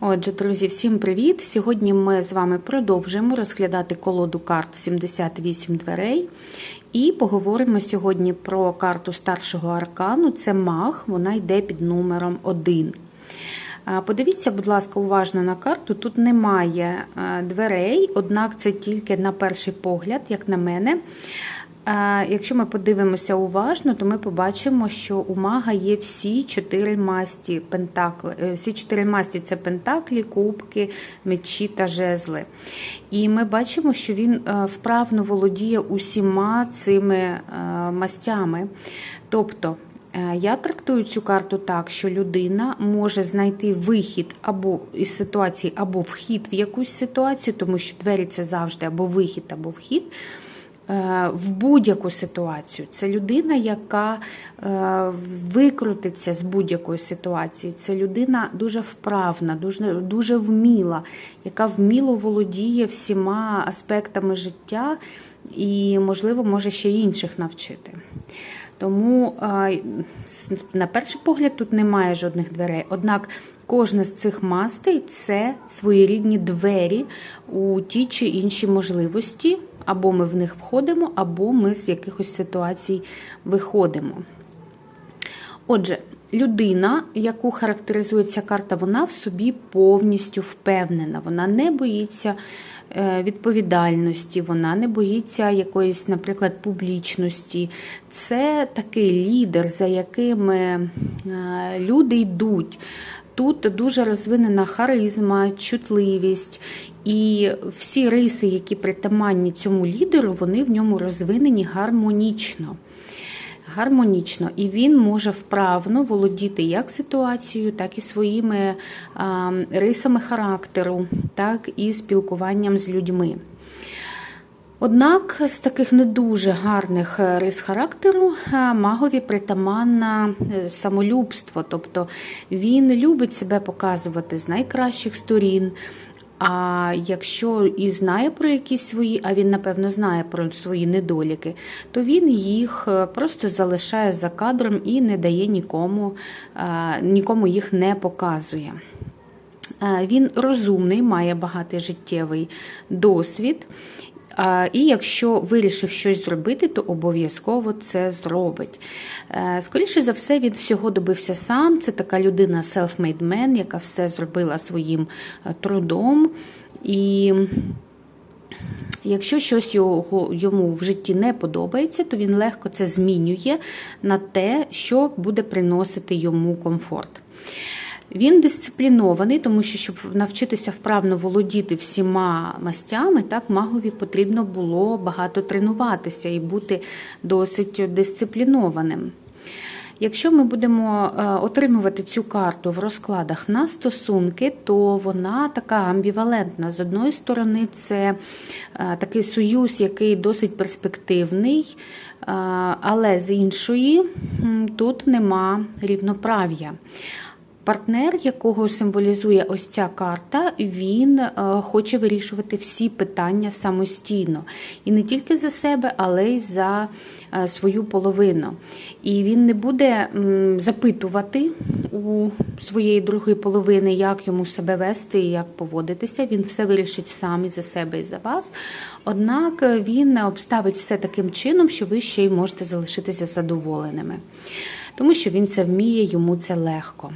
Отже, друзі, всім привіт! Сьогодні ми з вами продовжуємо розглядати колоду карт 78 дверей. І поговоримо сьогодні про карту старшого аркану. Це маг, вона йде під номером 1. Подивіться, будь ласка, уважно на карту. Тут немає дверей, однак це тільки на перший погляд, як на мене. Якщо ми подивимося уважно, то ми побачимо, що у мага є всі чотири масті пентакли. Е, всі чотири масті це пентаклі, кубки, мечі та жезли. І ми бачимо, що він е, вправно володіє усіма цими е, мастями. Тобто, я трактую цю карту так, що людина може знайти вихід або із ситуації, або вхід в якусь ситуацію, тому що двері це завжди або вихід, або вхід. Е, в будь-яку ситуацію. Це людина, яка е, викрутиться з будь-якої ситуації. Це людина дуже вправна, дуже, дуже вміла, яка вміло володіє всіма аспектами життя і, можливо, може ще інших навчити. Тому, е, на перший погляд, тут немає жодних дверей. Однак кожна з цих мастей це своєрідні двері у ті чи інші можливості. Або ми в них входимо, або ми з якихось ситуацій виходимо. Отже, людина, яку характеризує ця карта, вона в собі повністю впевнена. Вона не боїться е, відповідальності, вона не боїться якоїсь, наприклад, публічності. Це такий лідер, за яким е, люди йдуть. Тут дуже розвинена харизма, чутливість, і всі риси, які притаманні цьому лідеру, вони в ньому розвинені гармонічно. Гармонічно, і він може вправно володіти як ситуацією, так і своїми рисами характеру, так і спілкуванням з людьми. Однак з таких не дуже гарних е, рис характеру е, магові притаманне самолюбство, тобто він любить себе показувати з найкращих сторін. А якщо і знає про якісь свої, а він, напевно, знає про свої недоліки, то він їх е, просто залишає за кадром і не дає нікому, нікому їх не показує. Він розумний, має багатий життєвий досвід. І якщо вирішив щось зробити, то обов'язково це зробить. Е, скоріше за все, він всього добився сам. Це така людина self-made man, яка все зробила своїм е, трудом. І Якщо щось його, йому в житті не подобається, то він легко це змінює на те, що буде приносити йому комфорт. Він дисциплінований, тому що, щоб навчитися вправно володіти всіма мастями, так магові потрібно було багато тренуватися і бути досить дисциплінованим. Якщо ми будемо е, отримувати цю карту в розкладах на стосунки, то вона така амбівалентна. З одної сторони, це е, такий союз, який досить перспективний, е, але з іншої тут нема рівноправ'я. Партнер, якого символізує ось ця карта, він е, хоче вирішувати всі питання самостійно. І не тільки за себе, але й за е, свою половину. І він не буде запитувати у своєї другої половини, як йому себе вести і як поводитися. Він все вирішить сам і за себе і за вас. Однак він обставить все таким чином, що ви ще й можете залишитися задоволеними. Тому що він це вміє, йому це легко.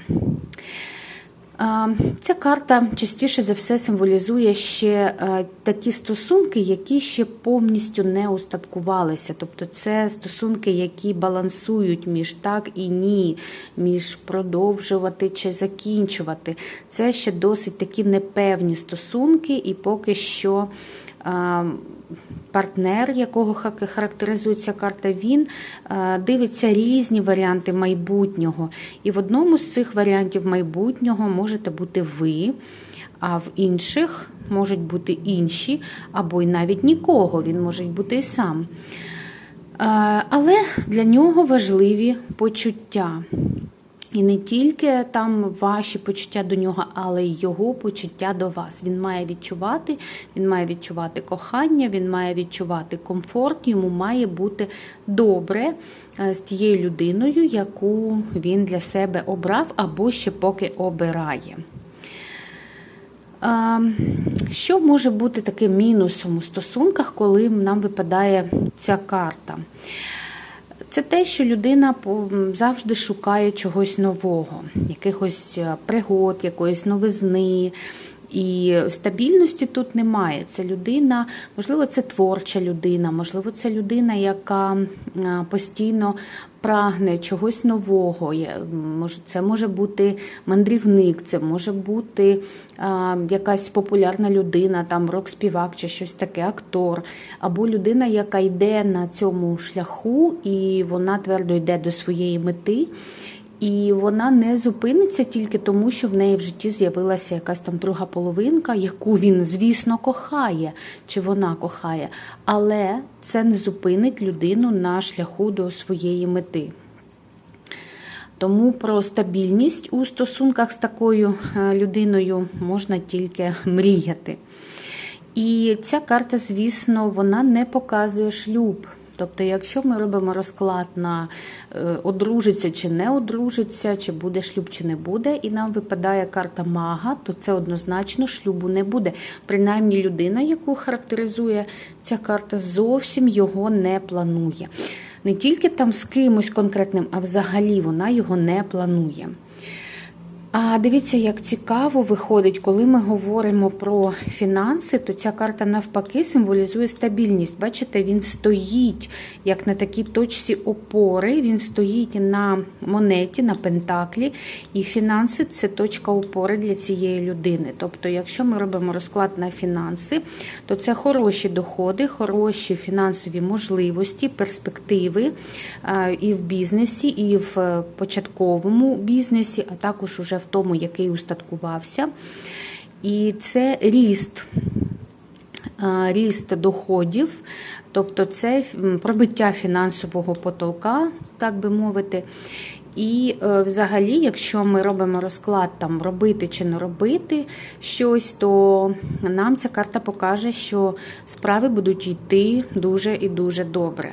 Ця карта частіше за все символізує ще е, такі стосунки, які ще повністю не устаткувалися. Тобто це стосунки, які балансують між так і ні, між продовжувати чи закінчувати. Це ще досить такі непевні стосунки, і поки що партнер, якого характеризується карта, він дивиться різні варіанти майбутнього. І в одному з цих варіантів майбутнього можете бути ви, а в інших можуть бути інші, або й навіть нікого, він може бути і сам. Але для нього важливі почуття. І не тільки там ваші почуття до нього, але й його почуття до вас. Він має відчувати, він має відчувати кохання, він має відчувати комфорт, йому має бути добре е, з тією людиною, яку він для себе обрав або ще поки обирає. Що може бути таким мінусом у стосунках, коли нам випадає ця карта? Це те, що людина завжди шукає чогось нового, якихось е, пригод, якоїсь новизни. І стабільності тут немає. Це людина, можливо, це творча людина, можливо, це людина, яка постійно прагне чогось нового. Це може бути мандрівник, це може бути якась популярна людина, там рок-співак чи щось таке, актор, або людина, яка йде на цьому шляху, і вона твердо йде до своєї мети. І вона не зупиниться тільки тому, що в неї в житті з'явилася якась там друга половинка, яку він, звісно, кохає, чи вона кохає, але це не зупинить людину на шляху до своєї мети. Тому про стабільність у стосунках з такою е, людиною можна тільки мріяти. І ця карта, звісно, вона не показує шлюб. Тобто, якщо ми робимо розклад на е, одружиться чи не одружиться, чи буде шлюб, чи не буде, і нам випадає карта мага, то це однозначно шлюбу не буде. Принаймні, людина, яку характеризує ця карта, зовсім його не планує. Не тільки там з кимось конкретним, а взагалі вона його не планує. А дивіться, як цікаво виходить, коли ми говоримо про фінанси, то ця карта навпаки символізує стабільність. Бачите, він стоїть як на такій точці опори, він стоїть на монеті, на пентаклі, і фінанси це точка опори для цієї людини. Тобто, якщо ми робимо розклад на фінанси, то це хороші доходи, хороші фінансові можливості, перспективи і в бізнесі, і в початковому бізнесі, а також уже в тому, який устаткувався. І це ріст. Ріст доходів, тобто це пробиття фінансового потолка, так би мовити. І е, взагалі, якщо ми робимо розклад там робити чи не робити щось, то нам ця карта покаже, що справи будуть йти дуже і дуже добре.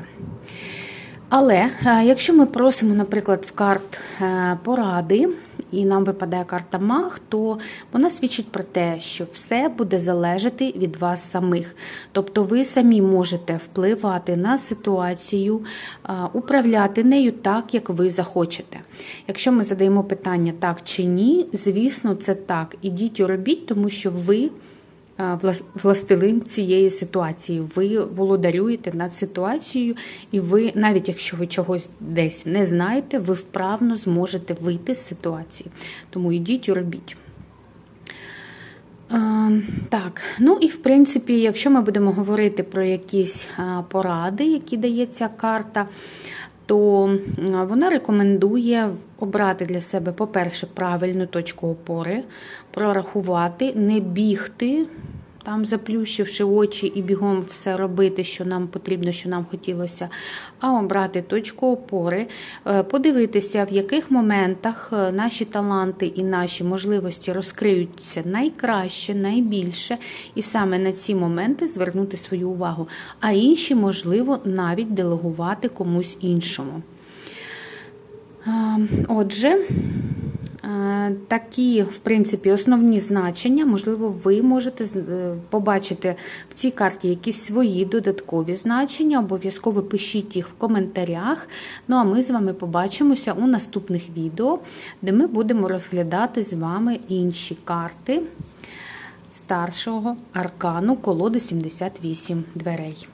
Але е, якщо ми просимо, наприклад, в карт е, поради, і нам випадає карта Маг, то вона свідчить про те, що все буде залежати від вас самих. Тобто ви самі можете впливати на ситуацію, управляти нею так, як ви захочете. Якщо ми задаємо питання так чи ні, звісно, це так. Ідіть і робіть, тому що ви властелин цієї ситуації. Ви володарюєте над ситуацією, і ви, навіть якщо ви чогось десь не знаєте, ви вправно зможете вийти з ситуації. Тому йдіть і робіть. Так, ну і в принципі, якщо ми будемо говорити про якісь поради, які дає ця карта, то вона рекомендує обрати для себе, по-перше, правильну точку опори, прорахувати, не бігти там заплющивши очі і бігом все робити, що нам потрібно, що нам хотілося, а обрати точку опори, е, подивитися, в яких моментах е, наші таланти і наші можливості розкриються найкраще, найбільше, і саме на ці моменти звернути свою увагу, а інші, можливо, навіть делегувати комусь іншому. Отже, Е, такі, в принципі, основні значення, можливо, ви можете е, побачити в цій карті якісь свої додаткові значення. Обов'язково пишіть їх в коментарях. Ну а ми з вами побачимося у наступних відео, де ми будемо розглядати з вами інші карти старшого аркану колоди 78 дверей.